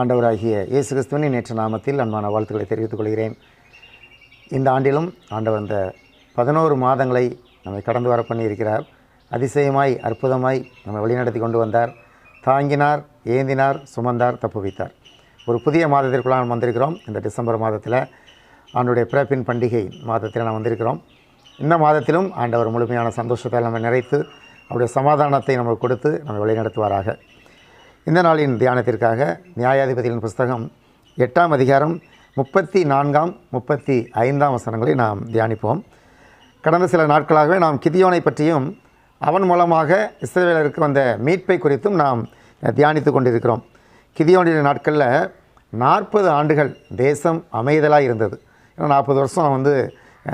ஆண்டவராகிய இயேசு கிறிஸ்துவின் நேற்று நாமத்தில் அன்பான வாழ்த்துக்களை தெரிவித்துக் கொள்கிறேன். இந்த ஆண்டிலும் ஆண்டவர் இந்த பதினோரு மாதங்களை நம்மை கடந்து வர பண்ணியிருக்கிறார். அதிசயமாய் அற்புதமாய் நம்மை வழிநடத்தி கொண்டு வந்தார். தாங்கினார் ஏந்தினார் சுமந்தார் தப்புவித்தார். ஒரு புதிய மாதத்திற்குள்ளாக நாம் வந்திருக்கிறோம். இந்த டிசம்பர் மாதத்தில் ஆண்டுடைய பிறப்பின் பண்டிகை மாதத்தில் நாம் வந்திருக்கிறோம். இந்த மாதத்திலும் ஆண்டவர் முழுமையான சந்தோஷத்தை நம்ம நிறைத்து அவருடைய சமாதானத்தை நமக்கு கொடுத்து நம்மை வழிநடத்துவாராக. இந்த நாளின் தியானத்திற்காக நியாயாதிபதியின் புஸ்தகம் எட்டாம் அதிகாரம் முப்பத்தி நான்காம் முப்பத்தி ஐந்தாம் வசனங்களை நாம் தியானிப்போம். கடந்த சில நாட்களாகவே நாம் கிதியோனை பற்றியும் அவன் மூலமாக இஸ்ரேலருக்கு வந்த மீட்பை குறித்தும் நாம் தியானித்து கொண்டிருக்கிறோம். கிதியோனுடைய நாட்களில் நாற்பது ஆண்டுகள் தேசம் அமைதலாக இருந்தது. ஏன்னா நாற்பது வருஷம் வந்து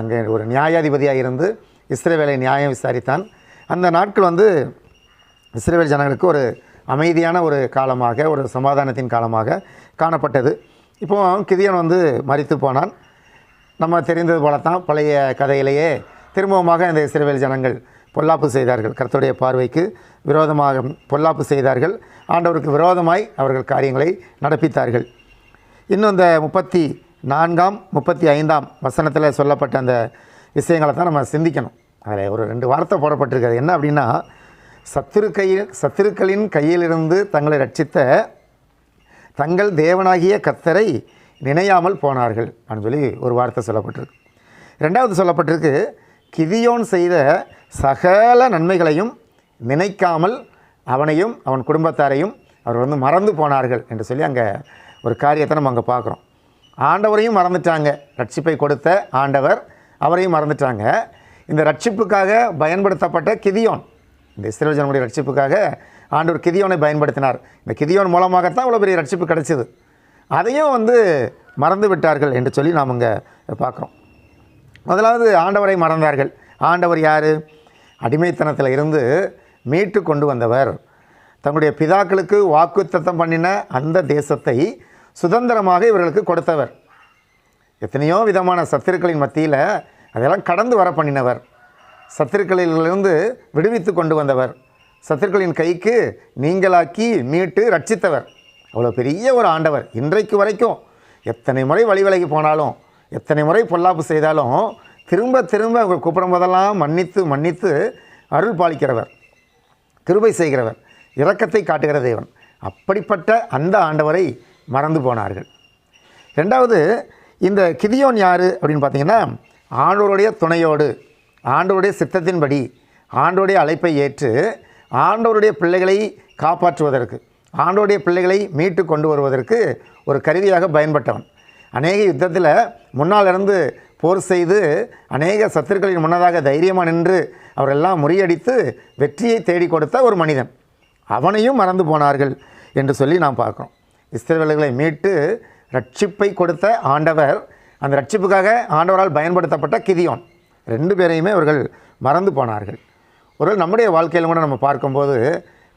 அங்கே ஒரு நியாயாதிபதியாக இருந்து இஸ்ரேவேலை நியாயம் விசாரித்தான். அந்த நாட்கள் வந்து இஸ்ரேவேல் ஜனங்களுக்கு ஒரு அமைதியான ஒரு காலமாக ஒரு சமாதானத்தின் காலமாக காணப்பட்டது. இப்போ கிதியன் வந்து மறித்து போனான். நம்ம தெரிந்தது போலத்தான் பழைய கதையிலேயே திரும்பவுமாக இந்த இஸ்ரேல் ஜனங்கள் பொல்லாப்பு செய்தார்கள். கர்த்தருடைய பார்வைக்கு விரோதமாக பொல்லாப்பு செய்தார்கள். ஆண்டவருக்கு விரோதமாய் அவர்கள் காரியங்களை நடப்பித்தார்கள். இன்னும் இந்த முப்பத்தி நான்காம் முப்பத்தி ஐந்தாம் வசனத்தில் சொல்லப்பட்ட அந்த விஷயங்களை தான் நம்ம சிந்திக்கணும். அதில் ஒரு ரெண்டு வார்த்தை போடப்பட்டிருக்கிறது. என்ன அப்படின்னா சத்துரு கையில் சத்துருக்களின் கையிலிருந்து தங்களை ரட்சித்த தங்கள் தேவனாகிய கத்தரை நினையாமல் போனார்கள் அப்படின்னு சொல்லி ஒரு வார்த்தை சொல்லப்பட்டிருக்கு. ரெண்டாவது சொல்லப்பட்டிருக்கு கிதியோன் செய்த சகல நன்மைகளையும் நினைக்காமல் அவனையும் அவன் குடும்பத்தாரையும் அவர் வந்து மறந்து போனார்கள் என்று சொல்லி அங்கே ஒரு காரியத்தை நம்ம அங்கே பார்க்குறோம். ஆண்டவரையும் மறந்துட்டாங்க. ரட்சிப்பை கொடுத்த ஆண்டவர் அவரையும் மறந்துட்டாங்க. இந்த ரட்சிப்புக்காக பயன்படுத்தப்பட்ட கிதியோன். இந்த இஸ்ரேல் ஜனமுடைய ரட்சிப்புக்காக ஆண்டவர் கிதியோனை பயன்படுத்தினார். இந்த கிதியோன் மூலமாகத்தான் இவ்வளோ பெரிய ரட்சிப்பு கிடைச்சிது. அதையும் வந்து மறந்து விட்டார்கள் என்று சொல்லி நாம் இங்கே பார்க்குறோம். முதலாவது ஆண்டவரை மறந்தார்கள். ஆண்டவர் யார்? அடிமைத்தனத்தில் இருந்து மீட்டு கொண்டு வந்தவர். தங்களுடைய பிதாக்களுக்கு வாக்குத்தத்தம் பண்ணின அந்த தேசத்தை சுதந்திரமாக இவர்களுக்கு கொடுத்தவர். எத்தனையோ விதமான சத்துருக்களின் மத்தியில் அதெல்லாம் கடந்து வர பண்ணினவர். சத்துருக்களிலிருந்து விடுவித்து கொண்டு வந்தவர். சத்துருக்களின் கைக்கு நீங்களாக்கி மீட்டு ரட்சித்தவர். அவ்வளோ பெரிய ஒரு ஆண்டவர். இன்றைக்கு வரைக்கும் எத்தனை முறை வழி விலகி போனாலும் எத்தனை முறை பொல்லாப்பு செய்தாலும் திரும்ப திரும்ப அவங்க கூப்பிடும் போதெல்லாம் மன்னித்து மன்னித்து அருள் பாலிக்கிறவர். கிருபை செய்கிறவர். இரக்கத்தை காட்டுகிற தேவன். அப்படிப்பட்ட அந்த ஆண்டவரை மறந்து போனார்கள். ரெண்டாவது இந்த கிதியோன் யார் அப்படின்னு பார்த்தீங்கன்னா ஆண்டவருடைய துணையோடு. ஆண்டவருடைய சித்தத்தின்படி ஆண்டோடைய அழைப்பை ஏற்று ஆண்டவருடைய பிள்ளைகளை காப்பாற்றுவதற்கு ஆண்டோடைய பிள்ளைகளை மீட்டு கொண்டு வருவதற்கு ஒரு கருவியாக பயன்பட்டவன். அநேக யுத்தத்தில் முன்னால் இருந்து போர் செய்து அநேக சத்துருக்களின் முன்னதாக தைரியமாக நின்று அவரெல்லாம் முறியடித்து வெற்றியை தேடி கொடுத்த ஒரு மனிதன். அவனையும் மறந்து போனார்கள் என்று சொல்லி நாம் பார்க்குறோம். இஸ்ரேலர்களை மீட்டு ரட்சிப்பை கொடுத்த ஆண்டவர் அந்த ரட்சிப்புக்காக ஆண்டவரால் பயன்படுத்தப்பட்ட கிதியோன். ரெண்டு பேரையுமே அவர்கள் மறந்து போனார்கள். ஒரு நம்முடைய வாழ்க்கையில் கூட நம்ம பார்க்கும்போது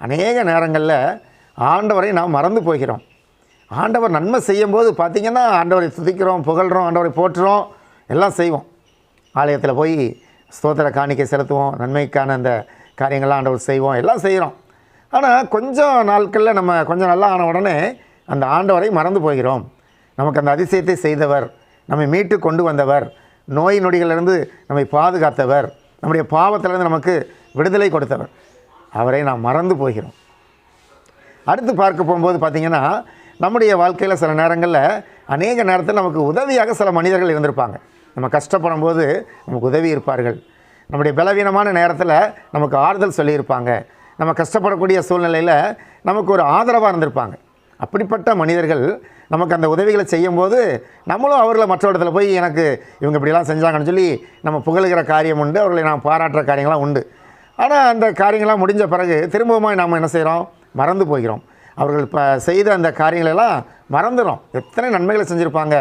அநேக நேரங்களில் ஆண்டவரை நாம் மறந்து போகிறோம். ஆண்டவர் நன்மை செய்யும்போது பார்த்திங்கன்னா ஆண்டவரை துதிக்கிறோம் புகழ்கிறோம் ஆண்டவரை போற்றுறோம் எல்லாம் செய்வோம். ஆலயத்தில் போய் ஸ்தோத்திர காணிக்கை செலுத்துவோம் நன்மைக்கான அந்த காரியங்கள்லாம் ஆண்டவர் செய்வோம் எல்லாம் செய்கிறோம் ஆனால் கொஞ்சம் நாட்களில் நம்ம கொஞ்சம் நல்லா ஆன உடனே அந்த ஆண்டவரை மறந்து போகிறோம். நமக்கு அந்த அதிசயத்தை செய்தவர் நம்மை மீட்டு கொண்டு வந்தவர் நோய் நொடிகளிலிருந்து நம்மை பாதுகாத்தவர். நம்முடைய பாவத்திலிருந்து நமக்கு விடுதலை கொடுத்தவர். அவரை நாம் மறந்து போகிறோம். அடுத்து பார்க்க போகும்போது பார்த்திங்கன்னா நம்முடைய வாழ்க்கையில் சில நேரங்களில் அநேக நேரத்தில் நமக்கு உதவியாக சில மனிதர்கள் இருந்திருப்பாங்க. நம்ம கஷ்டப்படும் போது நமக்கு உதவி இருப்பார்கள். நம்முடைய பலவீனமான நேரத்தில் நமக்கு ஆறுதல் சொல்லியிருப்பாங்க. நம்ம கஷ்டப்படக்கூடிய சூழ்நிலையில் நமக்கு ஒரு ஆதரவாக இருந்திருப்பாங்க. அப்படிப்பட்ட மனிதர்கள் நமக்கு அந்த உதவிகளை செய்யும்போது நம்மளும் அவர்களை மற்ற இடத்துல போய் எனக்கு இவங்க இப்படிலாம் செஞ்சாங்கன்னு சொல்லி நம்ம புகழுகிற காரியம் உண்டு அவர்களை நாம் பாராட்டுற காரியங்களாம் உண்டு. ஆனால் அந்த காரியங்கள்லாம் முடிஞ்ச பிறகு திரும்பவும் நாம் என்ன செய்கிறோம் மறந்து போகிறோம். அவர்கள் இப்போ செய்த அந்த காரியங்களெல்லாம் மறந்துடும் எத்தனை நன்மைகளை செஞ்சுருப்பாங்க?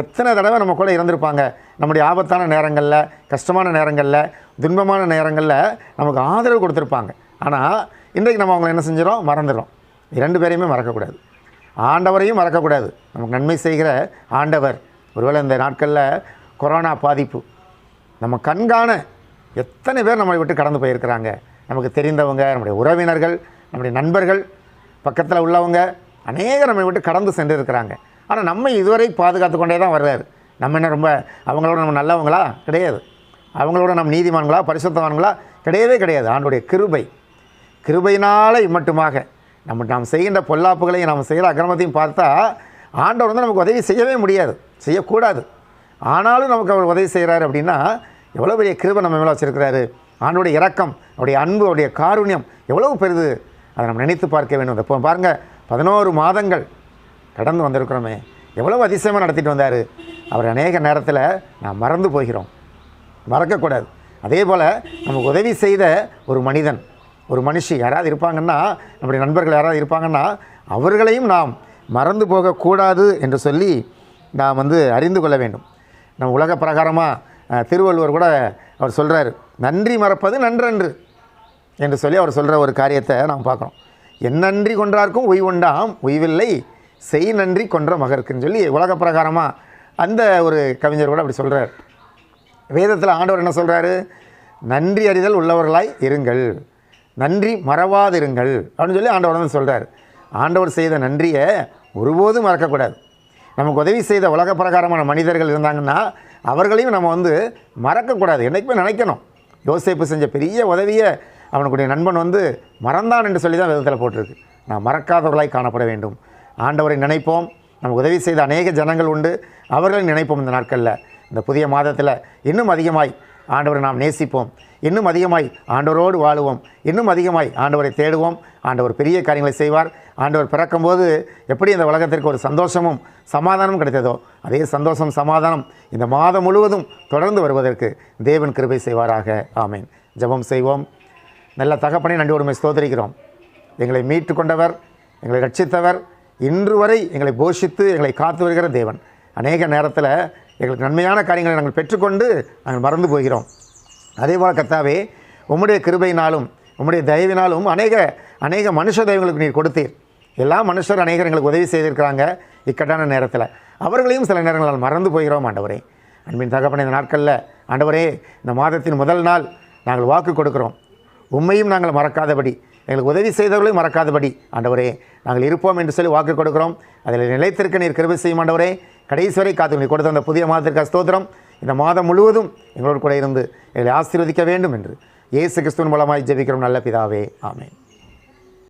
எத்தனை தடவை நம்ம கூட இருந்திருப்பாங்க? நம்முடைய ஆபத்தான நேரங்களில் கஷ்டமான நேரங்களில் துன்பமான நேரங்களில் நமக்கு ஆதரவு கொடுத்துருப்பாங்க. ஆனால் இன்றைக்கு நம்ம அவங்களை என்ன செஞ்சிடும் மறந்துடும் இரண்டு பேரையுமே மறக்கக்கூடாது. ஆண்டவரையும் மறக்கக்கூடாது. நமக்கு நன்மை செய்கிற ஆண்டவர். ஒருவேளை இந்த நாட்களில் கொரோனா பாதிப்பு. நம்ம கண்காண எத்தனை பேர் நம்மளை விட்டு கடந்து போயிருக்கிறாங்க. நமக்கு தெரிந்தவங்க நம்முடைய உறவினர்கள் நம்முடைய நண்பர்கள் பக்கத்தில் உள்ளவங்க அநேக நம்மை விட்டு கடந்து சென்று இருக்கிறாங்க ஆனால் நம்ம இதுவரை பாதுகாத்து கொண்டே தான் வர்றாரு. நம்ம என்ன ரொம்ப அவங்களோட நம்ம நல்லவங்களா? கிடையாது. அவங்களோட நம்ம நீதிமான்களா? பரிசுத்தவான்களா? கிடையவே கிடையாது. ஆண்டுடைய கிருபை. கிருபையினால் இம்மட்டுமாக நம்ம நாம் செய்கின்ற பொல்லாப்புகளையும் நாம் செய்கிற அக்கிரமத்தையும் பார்த்தா ஆண்டவர் வந்து நமக்கு உதவி செய்யவே முடியாது. செய்யக்கூடாது. ஆனாலும் நமக்கு அவர் உதவி செய்கிறாரு அப்படின்னா எவ்வளோ பெரிய கிருபை நம்ம மேலே வச்சுருக்கிறாரு. ஆண்டோடைய இறக்கம் அவருடைய அன்பு அவருடைய காருண்யம் எவ்வளவு பெரிது. அதை நம்ம நினைத்து பார்க்க வேண்டும். இப்போ பாருங்கள் பதினோரு மாதங்கள் கடந்து வந்திருக்கிறோமே. எவ்வளவு அதிசயமாக நடத்திட்டு வந்தார். அவர் அநேக நேரத்தில் நாம் மறந்து போகிறோம். மறக்கக்கூடாது. அதே போல் நமக்கு உதவி செய்த ஒரு மனிதன். ஒரு மனுஷி யாராவது இருப்பாங்கன்னா நம்முடைய நண்பர்கள் யாராவது இருப்பாங்கன்னா அவர்களையும் நாம் மறந்து போகக்கூடாது என்று சொல்லி நாம் வந்து அறிந்து கொள்ள வேண்டும். நம் உலக பிரகாரமாக திருவள்ளுவர் கூட அவர் சொல்கிறார் நன்றி மறப்பது நன்றன்று என்று சொல்லி அவர் சொல்கிற ஒரு காரியத்தை நாம் பார்க்குறோம். என் நன்றி கொன்றார்க்கும் உய்வுண்டாம் உய்வில்லை செய் நன்றி கொன்ற மகருக்குன்னு சொல்லி உலக பிரகாரமாக அந்த ஒரு கவிஞர் கூட அப்படி சொல்கிறார் வேதத்தில் ஆண்டவர் என்ன சொல்கிறாரு நன்றி அறிதல் உள்ளவர்களாய் இருங்கள். நன்றி மறவாதிருங்கள் அப்படின்னு சொல்லி ஆண்டவர் வந்து சொல்கிறார் ஆண்டவர் செய்த நன்றியை ஒருபோதும் மறக்கக்கூடாது. நமக்கு உதவி செய்த உலக பிரகாரமான மனிதர்கள் இருந்தாங்கன்னா அவர்களையும் நம்ம வந்து மறக்கக்கூடாது. என்றைக்குமே நினைக்கணும். யோசிப்பு செஞ்ச பெரிய உதவியை அவனுக்குடைய நண்பன் வந்து மறந்தான் என்று சொல்லி தான் விதத்தில் போட்டிருக்கு. நான் மறக்காதவர்களாய் காணப்பட வேண்டும். ஆண்டவரை நினைப்போம். நமக்கு உதவி செய்த அநேக ஜனங்கள் உண்டு. அவர்களை நினைப்போம் இந்த நாட்களில். இந்த புதிய மாதத்தில் இன்னும் அதிகமாய் ஆண்டவரை நாம் நேசிப்போம். இன்னும் அதிகமாய் ஆண்டவரோடு வாழுவோம். இன்னும் அதிகமாய் ஆண்டவரை தேடுவோம். ஆண்டவர் பெரிய காரியங்களை செய்வார். ஆண்டவர் பிறக்கும்போது எப்படி இந்த உலகத்திற்கு ஒரு சந்தோஷமும் சமாதானமும் கிடைத்ததோ அதே சந்தோஷம் சமாதானம் இந்த மாதம் முழுவதும் தொடர்ந்து வருவதற்கு தேவன் கிருபை செய்வாராக. ஆமேன். ஜெபம் செய்வோம். நல்ல தகப்பனை நன்றி உரிமை ஸ்தோதரிக்கிறோம் எங்களை மீட்டு கொண்டவர் எங்களை ரட்சித்தவர் இன்று வரை எங்களை போஷித்து எங்களை காத்து வருகிற தேவன். அநேக நேரத்தில் எங்களுக்கு நன்மையான காரியங்களை நாங்கள் பெற்றுக்கொண்டு நாங்கள் மறந்து போகிறோம். அதே போல் கத்தாவே உம்முடைய கிருபையினாலும் உம்முடைய தயவினாலும் அநேக அநேக மனுஷ தெய்வங்களுக்கு நீர் கொடுத்தீர். எல்லா மனுஷர் அநேகர் எங்களுக்கு உதவி செய்திருக்கிறாங்க இக்கட்டான நேரத்தில். அவர்களையும் சில நேரங்களால் மறந்து போகிறோம் ஆண்டவரே. அன்பின் தகப்பன இந்த நாட்களில் ஆண்டவரே இந்த மாதத்தின் முதல் நாள் நாங்கள் வாக்கு கொடுக்குறோம். உண்மையும் நாங்கள் மறக்காதபடி எங்களுக்கு உதவி செய்தவர்களையும் மறக்காதபடி ஆண்டவரே நாங்கள் இருப்போம் என்று சொல்லி வாக்கு கொடுக்குறோம். அதில் நிலைத்திருக்க நீர் கிருபை செய்யும் ஆண்டவரே. கடைசி வரை காத்து நீர் கொடுத்த அந்த புதிய மாதத்திற்கு ஸ்தோத்திரம். இந்த மாதம் முழுவதும் எங்களோடு கூட இருந்து எங்களை ஆசீர்வதிக்க வேண்டும் என்று. இயேசு கிறிஸ்துவின் மூலமாய் ஜெபிக்கிறோம். நல்ல பிதாவே. ஆமேன்.